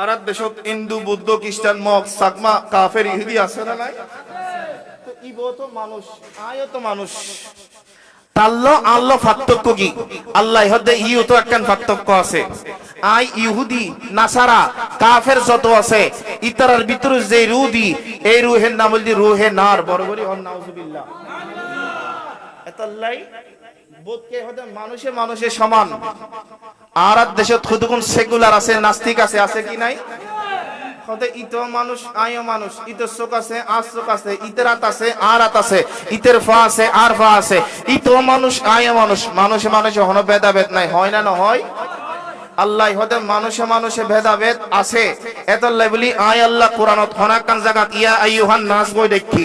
আর দেশত খ্রিস্টান, মগ, সাকমা, কাফের, ইহুদি আছে না নাই? ইবো তো মানুষ তো মানুষ। তাল্লো পার্থক্য কি? আল্লাহ ইউ তো আছে। আই ইহুদি, নাসারা, কাফের যত আছে, ইতারার ভিতরে যে রুদি এই রুহের নাম বলছি রুহে নার, বড় অন, নাউজুবিল্লাহ। এতাল্লাই বোধকে মানুষে মানুষে সমান। আর আর দেশে খুদগুন সেকুলার আছে, নাস্তিক আছে আছে কি নাই? ইত মানুষ আয়ও মানুষ চোখ আছে আছে আছে আছে আছে আছে। ইত মানুষ মানুষ ভেদাভেদ নাই, হয় আল্লাহ ভেদাভেদ আছে। আয় আল্লাহ জাগাত, ইয়া বই দেখি।